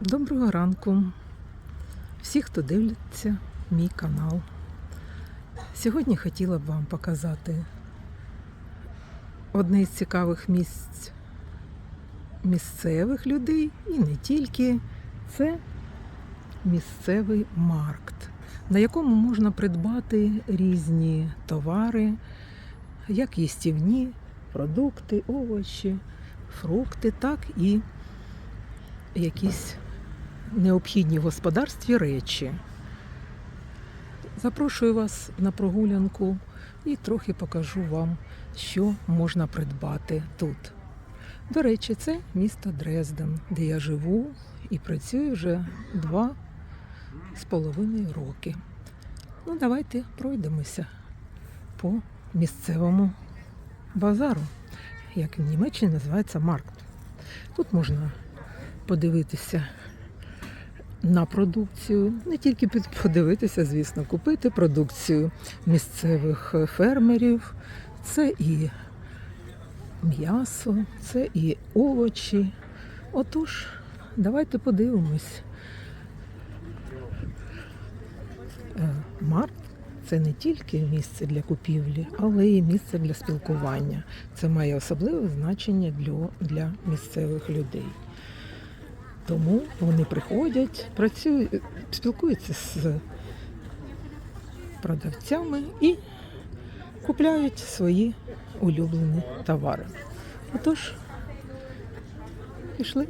Доброго ранку. Всі, хто дивиться мій канал. Сьогодні хотіла б вам показати одне з цікавих місць місцевих людей і не тільки. Це місцевий маркт, на якому можна придбати різні товари, як їстівні, продукти, овочі, фрукти, так і якісь необхідні в господарстві речі. Запрошую вас на прогулянку і трохи покажу вам, що можна придбати тут. До речі, це місто Дрезден, де я живу і працюю вже два з половиною роки. Ну, давайте пройдемося по місцевому базару, як в Німеччині називається маркт. Тут можна подивитися на продукцію, не тільки під- подивитися, звісно, купити продукцію місцевих е, фермерів. Це і м'ясо, це і овочі. Отож, давайте подивимось. Е, Маркт це не тільки місце для купівлі, але й місце для спілкування. Це має особливе значення для місцевих людей. Тому вони приходять, працюють, спілкуються з продавцями і купляють свої улюблені товари. Отож, пішли.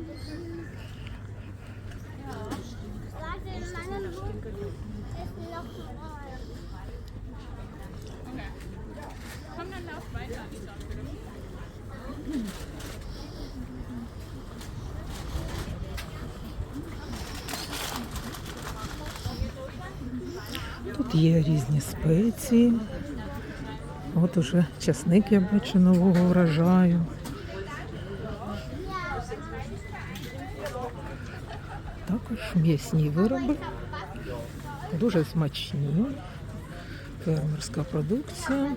Warte, Є різні спеції. От уже часник я бачу нового врожаю. Також м'ясні вироби. Дуже смачні. Фермерська продукція.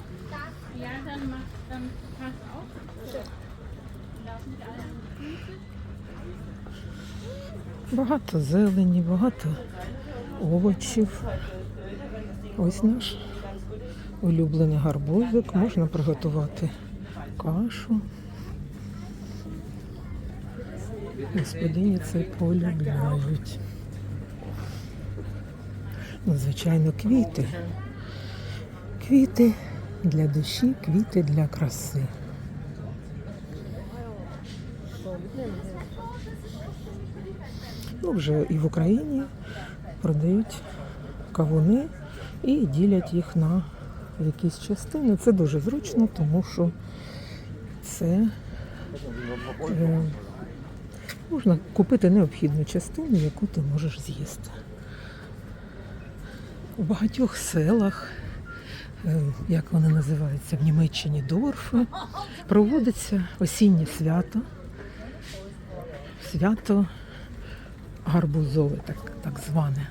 Багато зелені, багато овочів. Ось наш улюблений гарбузик. Можна приготувати кашу. Господині це полюбляють. Ну, звичайно, квіти. Квіти для душі, квіти для краси. Ну, вже і в Україні продають кавуни і ділять їх на якісь частини. Це дуже зручно, тому що це е, можна купити необхідну частину, яку ти можеш з'їсти. У багатьох селах, е, як вони називаються в Німеччині Дорфи, проводиться осіннє свято. Свято гарбузове, так, так зване,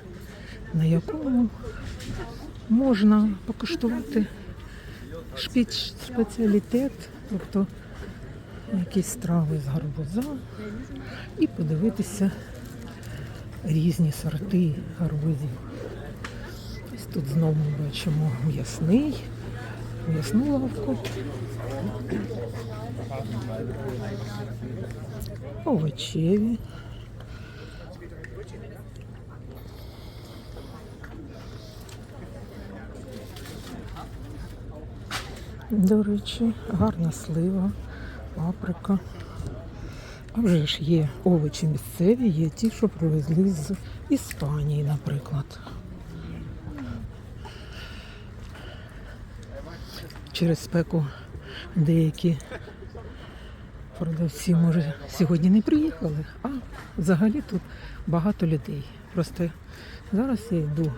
на якому можна покуштувати спеціалітет, тобто якісь страви з гарбуза, і подивитися різні сорти гарбузів. Ось тут знову ми бачимо м'ясний, м'ясну лавку. Овочеві. До речі, гарна слива, паприка. А вже ж є овочі місцеві, є ті, що привезли з Іспанії, наприклад. Через спеку деякі продавці, може, сьогодні не приїхали, а взагалі тут багато людей. Просто зараз я йду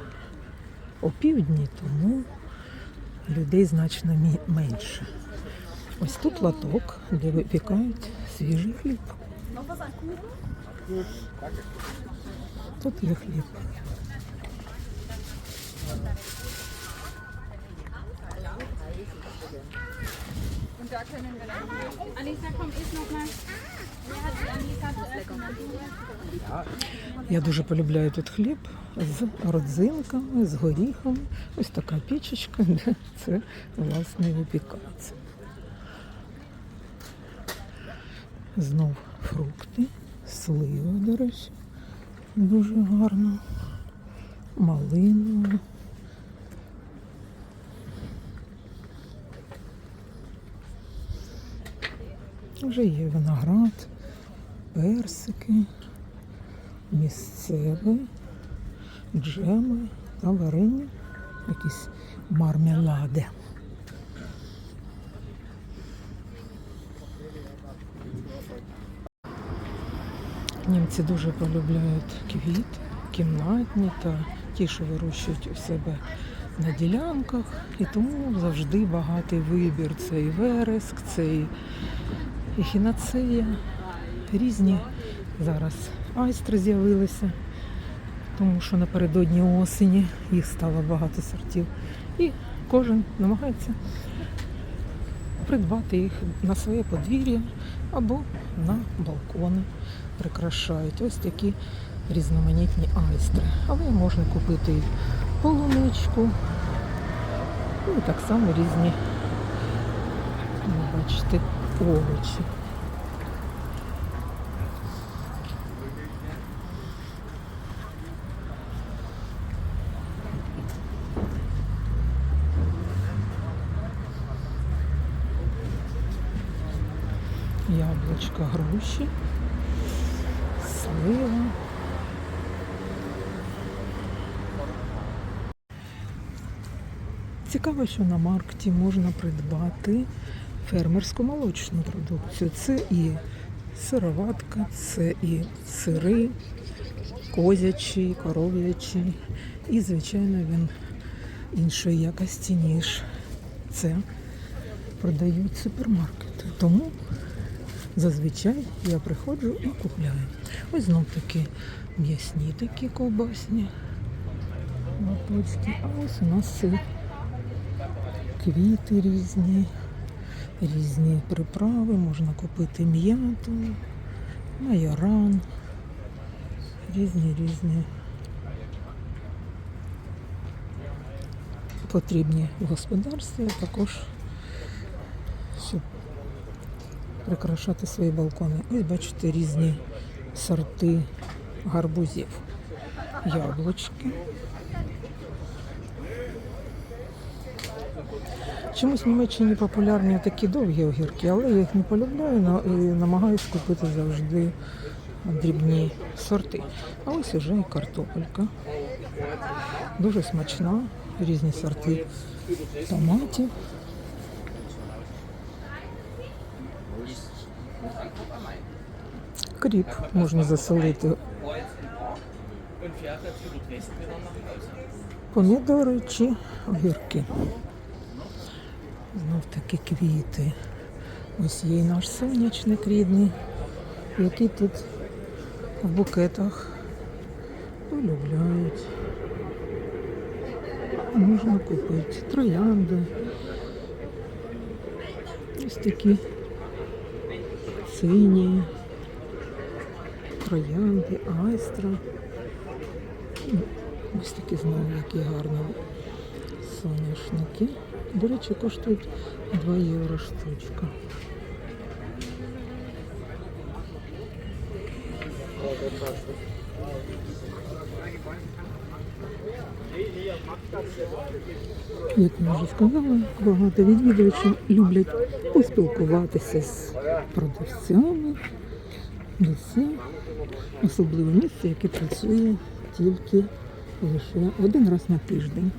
о півдні, тому людей значно менше. Ось тут лоток, де випікають свіжий хліб. Тут є хліб. Und da können. Alisa, komm, iss noch mal. Я дуже полюбляю тут хліб з родзинками, з горіхами. Ось така пічечка, де це власне випікається. Знов фрукти, слива, до речі, дуже гарно. Малина. Вже є виноград, персики, місцеві, джеми та варення, якісь мармелади. Німці дуже полюбляють квіт, кімнатні та ті, що вирощують у себе на ділянках. І тому завжди багатий вибір. Це і вереск, це і ехінацея, різні зараз айстри з'явилися, тому що напередодні осені їх стало багато сортів. І кожен намагається придбати їх на своє подвір'я або на балкони. Прикрашають ось такі різноманітні айстри. Але можна купити і полуничку, ну і так само різні, бачите, овочі. Яблучка, груші, слива. Цікаво, що на маркеті можна придбати фермерську молочну продукцію. Це і сироватка, це і сири, козячі, коров'ячі. І, звичайно, він іншої якості, ніж це продають супермаркети. Тому зазвичай я приходжу і купляю. Ось знов таки м'ясні такі ковбасні лоточки. А ось у нас. Квіти різні, різні приправи, можна купити м'яту, майоран, різні різні потрібні в господарстві, також прикрашати свої балкони. Ось бачите різні сорти гарбузів, яблучки. Чомусь в Німеччині популярні такі довгі огірки, але я їх не полюбляю і намагаюсь купити завжди дрібні сорти. А ось уже і картопелька. Дуже смачна, різні сорти томатів. Кріп можна засолити. Помідори чи огірки. Знов таки квіти. Ось є і наш сонячник рідний, який тут в букетах полюбляють. Можна купити троянди. Ось такі сині, троянди, айстра. Ось такі знову які гарні соняшники. До речі, коштують 2 євро штучка. Як я вже сказала, багато відвідувачів люблять поспілкуватися з продавцями. І це особливе місце, яке працює тільки лише один раз на тиждень.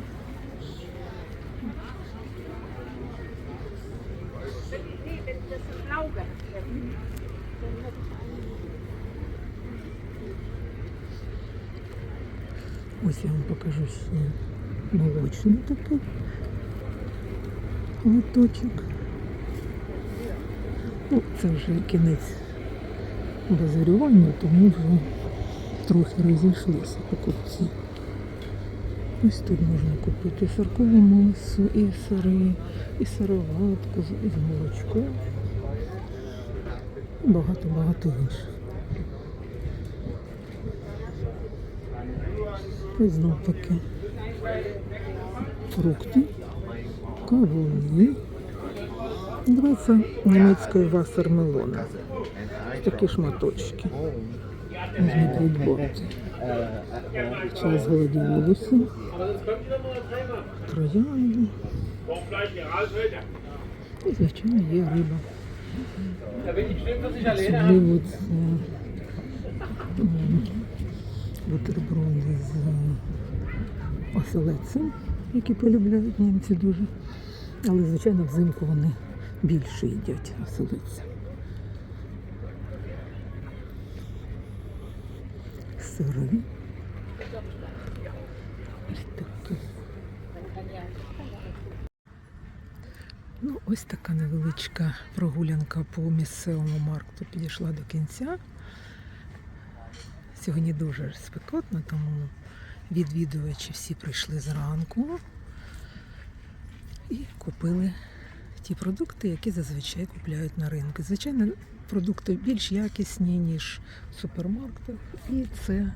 Ось я вам покажу ще молочний такий лоточок. Ну, це вже кінець базарювання, тому вже трохи розійшлися покупці. Ось тут можна купити сиркову масу, і сири, і сироватку, з- і молочком. Багато-багато інших. Ось знов таки фрукти, кавуни. Називається німецької вассермелона. Такі шматочки. Можна придбати. Час гладіолуси, троянди. І, звичайно, є риба. Особливо це бутерброди з оселедцем, які полюбляють німці дуже. Але, звичайно, взимку вони більше їдять оселедця. Такі. Ну, ось така невеличка прогулянка по місцевому маркету підійшла до кінця. Сьогодні дуже спекотно, тому відвідувачі всі прийшли зранку і купили ті продукти, які зазвичай купляють на ринку. Звичайно, продукти більш якісні, ніж в супермаркетах, і це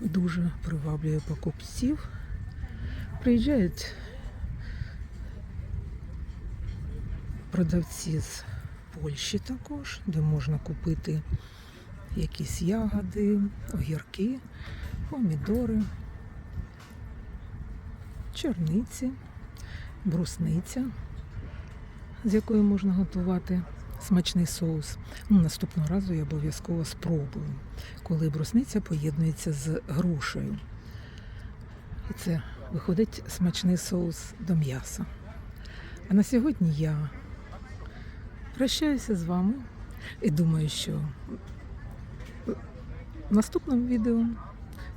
дуже приваблює покупців. Приїжджають продавці з Польщі також, де можна купити якісь ягоди, огірки, помідори, чорниці, брусниця, з якої можна готувати смачний соус. Ну, наступного разу я обов'язково спробую, коли брусниця поєднується з грушею. І це виходить смачний соус до м'яса. А на сьогодні я прощаюся з вами і думаю, що в наступному відео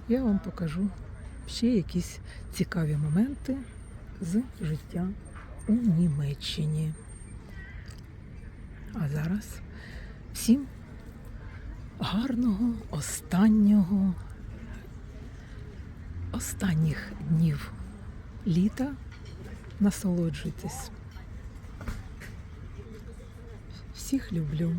я вам покажу ще якісь цікаві моменти з життя у Німеччині. А зараз всім гарного останнього останніх днів літа. Насолоджуйтесь. Всіх люблю.